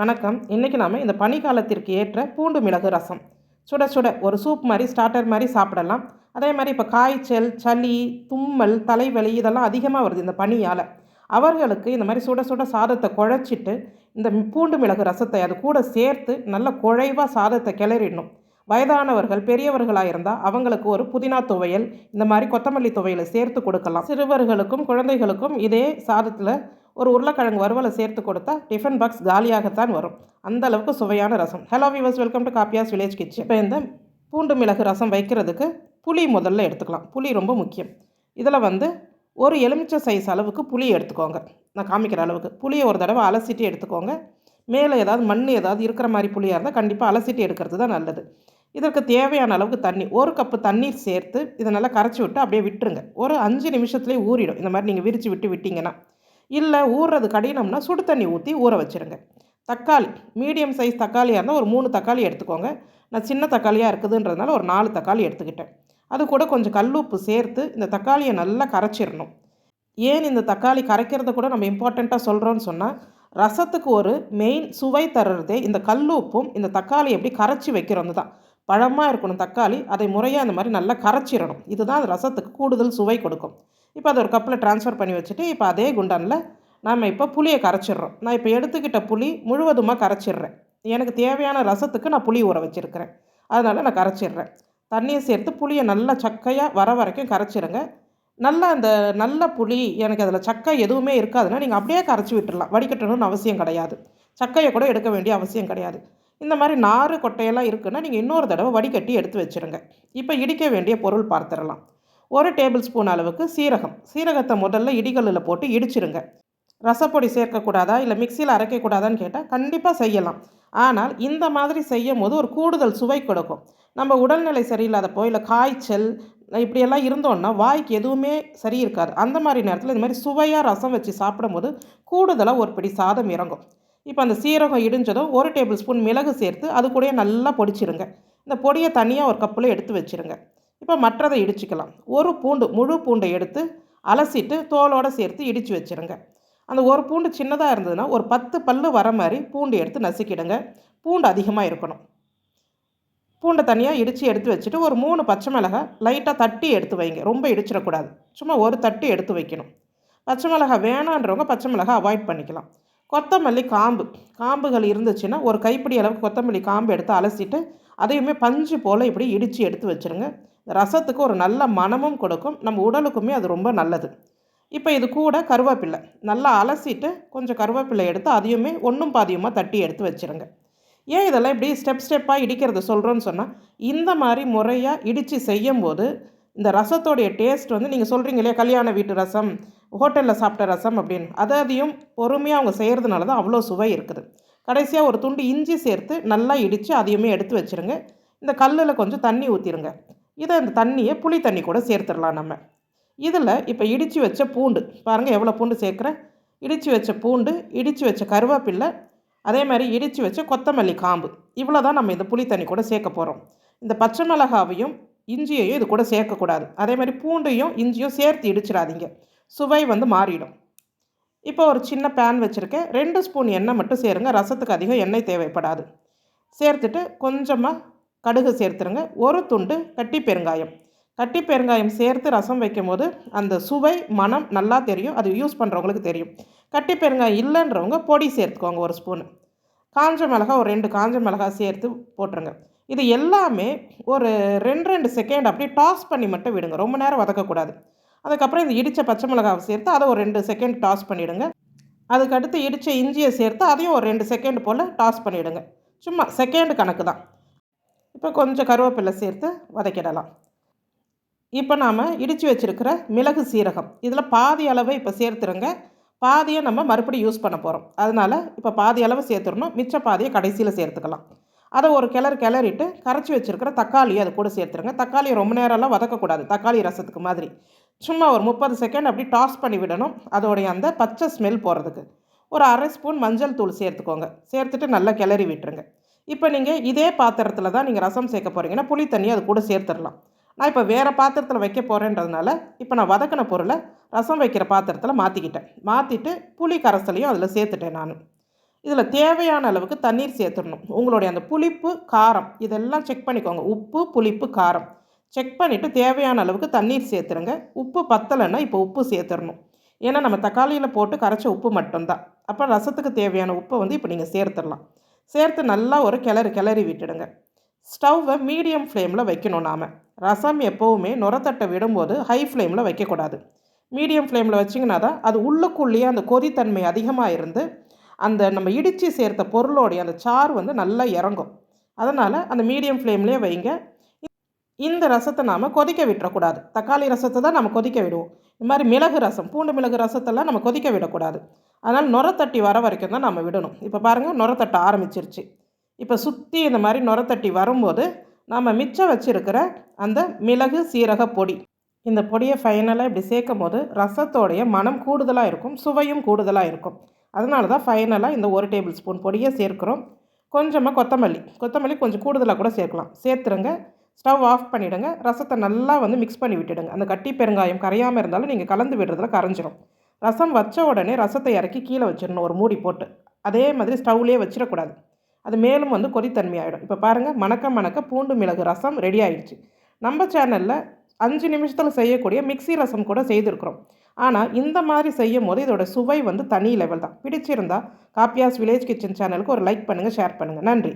வணக்கம். இன்றைக்கி நாம் இந்த பனிக்காலத்திற்கு ஏற்ற பூண்டு மிளகு ரசம். சுட சுட ஒரு சூப் மாதிரி ஸ்டார்டர் மாதிரி சாப்பிடலாம். அதே மாதிரி இப்போ காய்ச்சல் சளி தும்மல் தலைவலி இதெல்லாம் அதிகமாக வருது இந்த பனியால். அவர்களுக்கு இந்த மாதிரி சுட சுட சாதத்தை குழச்சிட்டு இந்த பூண்டு மிளகு ரசத்தை அது கூட சேர்த்து நல்ல குழைவாக சாதத்தை கிளறிடணும். வயதானவர்கள் பெரியவர்களாக இருந்தால் அவங்களுக்கு ஒரு புதினா துவையல் இந்த மாதிரி கொத்தமல்லி துவையலை சேர்த்து கொடுக்கலாம். சிறுவர்களுக்கும் குழந்தைகளுக்கும் இதே சாதத்தில் ஒரு உருளைக்கிழங்கு வறுவலை சேர்த்து கொடுத்தா டிஃபன் பாக்ஸ் காலியாகத்தான் வரும். அந்த அளவுக்கு சுவையான ரசம். Hello viewers welcome to Kappiyas village kitchen இப்போ இந்த பூண்டு மிளகு ரசம் வைக்கிறதுக்கு புளி முதல்ல எடுத்துக்கலாம். புளி ரொம்ப முக்கியம். இதில் வந்து ஒரு எலுமிச்சை சைஸ் அளவுக்கு புளி எடுத்துக்கோங்க. நான் காமிக்கிற அளவுக்கு. புளியை ஒரு தடவை அலசிட்டு எடுத்துக்கோங்க. மேலே ஏதாவது மண் ஏதாவது இருக்கிற மாதிரி புளியாக இருந்தால் கண்டிப்பாக அலசிட்டு எடுக்கிறது தான் நல்லது. இதற்கு தேவையான அளவுக்கு தண்ணி ஒரு கப்பு தண்ணீர் சேர்த்து இதை நல்லா கரைச்சி விட்டு அப்படியே விட்டுருங்க. ஒரு அஞ்சு நிமிஷத்துலேயே ஊறிடும். இந்த மாதிரி நீங்கள் விரித்து விட்டு விட்டிங்கன்னா. இல்லை ஊறுறது கடினம்னா சுடு தண்ணி ஊற்றி ஊற வச்சுருங்க. தக்காளி மீடியம் சைஸ் தக்காளியாக இருந்தால் ஒரு மூணு தக்காளி எடுத்துக்கோங்க. நான் சின்ன தக்காளியாக இருக்குதுன்றதுனால ஒரு நாலு தக்காளி எடுத்துக்கிட்டேன். அது கூட கொஞ்சம் கல்லுப்பு சேர்த்து இந்த தக்காளியை நல்லா கரைச்சிடணும். ஏன் இந்த தக்காளி கரைக்கிறத கூட நம்ம இம்பார்ட்டண்ட்டாக சொல்கிறோன்னு சொன்னால் ரசத்துக்கு ஒரு மெயின் சுவை தர்றதே இந்த கல்லுப்பும் இந்த தக்காளி எப்படி கரைச்சி வைக்கிறது தான். பழமாக இருக்கணும் தக்காளி அதை முறையாக இந்த மாதிரி நல்லா கரைச்சிடணும். இதுதான் அது ரசத்துக்கு கூடுதல் சுவை கொடுக்கும். இப்போ அதை ஒரு கப்பில் ட்ரான்ஸ்ஃபர் பண்ணி வச்சுட்டு இப்போ அதே குண்டானில் நாம் இப்போ புளியை கரைச்சிட்றோம். நான் இப்போ எடுத்துக்கிட்ட புளி முழுவதுமாக கரைச்சிட்றேன். எனக்கு தேவையான ரசத்துக்கு நான் புளி ஊற வச்சுருக்கிறேன். அதனால் நான் கரைச்சிட்றேன். தண்ணியை சேர்த்து புளியை நல்லா சக்கையாக வர வரைக்கும் கரைச்சிருங்க நல்லா அந்த நல்ல புளி எனக்கு அதில் சக்கை எதுவுமே இருக்காதுன்னா நீங்கள் அப்படியே கரைச்சி விட்டுடலாம். வடிகட்டணும்னு அவசியம் கிடையாது. சக்கையை கூட எடுக்க வேண்டிய அவசியம் கிடையாது. இந்த மாதிரி நாறு கொட்டையெல்லாம் இருக்குன்னா நீங்கள் இன்னொரு தடவை வடிகட்டி எடுத்து வச்சுருங்க. இப்போ இடிக்க வேண்டிய பொருள் பார்த்துடலாம். ஒரு டேபிள் ஸ்பூன் அளவுக்கு சீரகம். சீரகத்தை முதல்ல இடிகளில் போட்டு இடிச்சிருங்க. ரசப்பொடி சேர்க்கக்கூடாதா? இல்லை மிக்சியில் அரைக்கக்கூடாதான்னு கேட்டால் கண்டிப்பாக செய்யலாம். ஆனால் இந்த மாதிரி செய்யும் போது ஒரு கூடுதல் சுவை கொடுக்கும். நம்ம உடல்நிலை சரியில்லாதப்போ இல்லை காய்ச்சல் இப்படியெல்லாம் இருந்தோன்னா வாய்க்கு எதுவுமே சரி இருக்காது. அந்த மாதிரி நேரத்தில் இந்த மாதிரி சுவையாக ரசம் வச்சு சாப்பிடும்போது கூடுதலாக ஒரு பிடி சாதம் இறங்கும். இப்போ அந்த சீரகம் இடிஞ்சதும் ஒரு டேபிள் ஸ்பூன் மிளகு சேர்த்து அது கூட நல்லா பொடிச்சிருங்க. இந்த பொடியை தனியாக ஒரு கப்பில் எடுத்து வச்சுருங்க. இப்போ மற்றதை இடிச்சுக்கலாம். ஒரு பூண்டு முழு பூண்டை எடுத்து அலசிட்டு தோலோடு சேர்த்து இடித்து வச்சுருங்க. அந்த ஒரு பூண்டு சின்னதாக இருந்ததுன்னா ஒரு பத்து பல் வர மாதிரி பூண்டு எடுத்து நசுக்கிடுங்க. பூண்டு அதிகமாக இருக்கணும். பூண்டை தனியாக இடித்து எடுத்து வச்சுட்டு ஒரு மூணு பச்சை மிளகாய் லைட்டாக தட்டி எடுத்து வைங்க. ரொம்ப இடிச்சிடக்கூடாது. சும்மா ஒரு தட்டி எடுத்து வைக்கணும். பச்சை மிளகாய் வேணான்றவங்க பச்சை மிளகாய் அவாய்ட் பண்ணிக்கலாம். கொத்தமல்லி காம்பு. காம்புகள் இருந்துச்சுன்னா ஒரு கைப்பிடி அளவுக்கு கொத்தமல்லி காம்பு எடுத்து அலசிட்டு அதையுமே பஞ்சு போல் இப்படி இடித்து எடுத்து வச்சுருங்க. ரசத்துக்கு ஒரு நல்ல மனமும் கொடுக்கும். நம்ம உடலுக்குமே அது ரொம்ப நல்லது. இப்போ இது கூட கருவேப்பில்லை. நல்லா அலசிட்டு கொஞ்சம் கருவேப்பில்லை எடுத்து அதையுமே ஒன்றும் பாதியுமாக தட்டி எடுத்து வச்சுருங்க. ஏன் இதெல்லாம் இப்படி ஸ்டெப் ஸ்டெப்பாக இடிக்கிறத சொல்கிறோன்னு சொன்னால் இந்த மாதிரி முறையாக இடித்து செய்யும்போது இந்த ரசத்தோடைய டேஸ்ட் வந்து நீங்கள் சொல்கிறீங்க இல்லையா? கல்யாண வீட்டு ரசம் ஹோட்டலில் சாப்பிட்ட ரசம் அப்படின்னு. அதை அதையும் பொறுமையாக அவங்க செய்கிறதுனால தான் அவ்வளோ சுவை இருக்குது. கடைசியாக ஒரு துண்டு இஞ்சி சேர்த்து நல்லா இடித்து அதையுமே எடுத்து வச்சுருங்க. இந்த கல்லில் கொஞ்சம் தண்ணி ஊற்றிடுங்க இதை இந்த தண்ணியை புளி தண்ணி கூட சேர்த்துடலாம் நம்ம. இதில் இப்போ இடித்து வச்ச பூண்டு பாருங்கள் எவ்வளோ பூண்டு சேர்க்குறேன். இடித்து வச்ச பூண்டு இடித்து வச்ச கருவேப்பில்லை அதே மாதிரி இடித்து வச்ச கொத்தமல்லி காம்பு. இவ்வளோ தான் நம்ம இந்த புளி தண்ணி கூட சேர்க்க போகிறோம். இந்த பச்சை மிளகாவையும் இஞ்சியையும் இது கூட சேர்க்கக்கூடாது. அதே மாதிரி பூண்டையும் இஞ்சியும் சேர்த்து இடிச்சிடாதீங்க. சுவை வந்து மாறிடும். இப்போ ஒரு சின்ன பேன் வச்சுருக்கேன். ரெண்டு ஸ்பூன் எண்ணெய் மட்டும் சேருங்க. ரசத்துக்கு அதிகம் எண்ணெய் தேவைப்படாது. சேர்த்துட்டு கொஞ்சமாக கடுகு சேர்த்துருங்க. ஒரு துண்டு கட்டி பெருங்காயம். கட்டி பெருங்காயம் சேர்த்து ரசம் வைக்கும் போது அந்த சுவை மனம் நல்லா தெரியும். அது யூஸ் பண்ணுறவங்களுக்கு தெரியும். கட்டி பெருங்காயம் இல்லைன்றவங்க பொடி சேர்த்துக்கோங்க ஒரு ஸ்பூனு. காஞ்ச மிளகா ஒரு ரெண்டு காஞ்ச மிளகா சேர்த்து போட்டுருங்க. இது எல்லாமே ஒரு ரெண்டு ரெண்டு செகண்ட் அப்படியே டாஸ் பண்ணி மட்டும் விடுங்க. ரொம்ப நேரம் வதக்கக்கூடாது. அதுக்கப்புறம் இந்த இடித்த பச்சை மிளகாவை சேர்த்து அதை ஒரு ரெண்டு செகண்ட் டாஸ் பண்ணிவிடுங்க அதுக்கடுத்து இடித்த இஞ்சியை சேர்த்து அதையும் ஒரு ரெண்டு செகண்ட் போல் டாஸ் பண்ணிவிடுங்க சும்மா செகண்ட் கணக்கு தான். இப்போ கொஞ்சம் கருவேப்பிலை சேர்த்து வதக்கிடலாம். இப்போ நாம் இடித்து வச்சுருக்கிற மிளகு சீரகம். இதில் பாதி அளவை இப்போ சேர்த்துருங்க. பாதியை நம்ம மறுபடியும் யூஸ் பண்ண போகிறோம். அதனால் இப்போ பாதி அளவு சேர்த்துடணும். மிச்ச பாதியை கடைசியில் சேர்த்துக்கலாம். அதை ஒரு கிளறு கிளறிட்டு கரைச்சி வச்சுருக்கிற தக்காளியை அது கூட சேர்த்துருங்க. தக்காளியை ரொம்ப நேரம்லாம் வதக்கக்கூடாது. தக்காளி ரசத்துக்கு மாதிரி. சும்மா ஒரு முப்பது செகண்ட் அப்படி டாஸ் பண்ணி விடணும். அதோடைய அந்த பச்சை ஸ்மெல் போகிறதுக்கு. ஒரு அரை ஸ்பூன் மஞ்சள் தூள் சேர்த்துக்கோங்க. சேர்த்துட்டு நல்லா கிளறி விட்டுருங்க. இப்போ நீங்கள் இதே பாத்திரத்தில் தான் நீங்கள் ரசம் சேர்க்க போகிறீங்கன்னா புளி தண்ணி அது கூட சேர்த்துடலாம். நான் இப்போ வேறு பாத்திரத்தில் வைக்க போகிறேன்றதுனால இப்போ நான் வதக்கின பொருளை ரசம் வைக்கிற பாத்திரத்தில் மாற்றிக்கிட்டேன் மாற்றிட்டு புளி கரைசலையும் அதில் சேர்த்துட்டேன் நான். இதில் தேவையான அளவுக்கு தண்ணீர் சேர்த்துடணும். உங்களுடைய அந்த புளிப்பு காரம் இதெல்லாம் செக் பண்ணிக்கோங்க. உப்பு புளிப்பு காரம். செக் பண்ணிவிட்டு தேவையான அளவுக்கு தண்ணீர் சேர்த்துருங்க உப்பு பத்தலைன்னா இப்போ உப்பு சேர்த்துடணும். ஏன்னா நம்ம தக்காளியில் போட்டு கரைச்ச உப்பு மட்டும்தான். அப்போ ரசத்துக்கு தேவையான உப்பை வந்து இப்போ நீங்கள் சேர்த்துடலாம். சேர்த்து நல்லா ஒரு கிளறி கிளறி விட்டுடுங்க. ஸ்டவ்வை மீடியம் ஃப்ளேமில் வைக்கணும் நாம். ரசம் எப்போவுமே நுரத்தட்டை விடும்போது ஹை ஃப்ளேமில் வைக்கக்கூடாது. மீடியம் ஃப்ளேமில் வச்சிங்கன்னா தான் அது உள்ளுக்குள்ளேயே அந்த கொதித்தன்மை அதிகமாக இருந்து அந்த நம்ம இடித்து சேர்த்த பொருளோடைய அந்த சாறு வந்து நல்லா இறங்கும். அதனால் அந்த மீடியம் ஃப்ளேம்லேயே வைங்க. இந்த ரசத்தை நாம் கொதிக்க விட்டுறக்கூடாது. தக்காளி ரசத்தை தான் நம்ம கொதிக்க விடுவோம். இந்த மாதிரி மிளகு ரசம் பூண்டு மிளகு ரசத்தெல்லாம் நம்ம கொதிக்க விடக்கூடாது. அதனால் நுரத்தட்டி வர வரைக்கும் தான் நம்ம விடணும். இப்போ பாருங்கள் நுரத்தட்ட ஆரம்பிச்சிருச்சு. இப்போ சுற்றி இந்த மாதிரி நுரத்தட்டி வரும்போது நம்ம மிச்சம் வச்சுருக்கிற அந்த மிளகு சீரக பொடி. இந்த பொடியை ஃபைனலாக இப்படி சேர்க்கும் போது ரசத்தோடைய மனம் கூடுதலாக இருக்கும் சுவையும் கூடுதலாக இருக்கும். அதனால தான் ஃபைனலாக இந்த ஒரு டேபிள் ஸ்பூன் பொடியை சேர்க்குறோம். கொஞ்சமாக கொத்தமல்லி. கொத்தமல்லி கொஞ்சம் கூடுதலாக கூட சேர்க்கலாம். சேர்த்துருங்க. ஸ்டவ் ஆஃப் பண்ணிவிடுங்க ரசத்தை நல்லா வந்து மிக்ஸ் பண்ணி விட்டுடுங்க. அந்த கட்டி பெருங்காயம் கரையாமல் இருந்தாலும் நீங்கள் கலந்து விடுறதுல கரைஞ்சிரும். ரசம் வச்ச உடனே ரசத்தை இறக்கி கீழே வச்சிடணும் ஒரு மூடி போட்டு. அதே மாதிரி ஸ்டவ்லேயே வச்சிடக்கூடாது. அது மேலும் வந்து கொதித்தன்மையாயிடும். இப்போ பாருங்கள் மணக்க மணக்க பூண்டு மிளகு ரசம் ரெடி ஆயிடுச்சு. நம்ம சேனலில் அஞ்சு நிமிஷத்தில் செய்யக்கூடிய மிக்ஸி ரசம் கூட செய்திருக்கிறோம். ஆனால் இந்த மாதிரி செய்யும் போது இதோட சுவை வந்து தனி லெவல் தான். பிடிச்சிருந்தா காப்பியாஸ் வில்லேஜ் கிச்சன் சேனலுக்கு ஒரு லைக் பண்ணுங்கள் ஷேர் பண்ணுங்கள் நன்றி.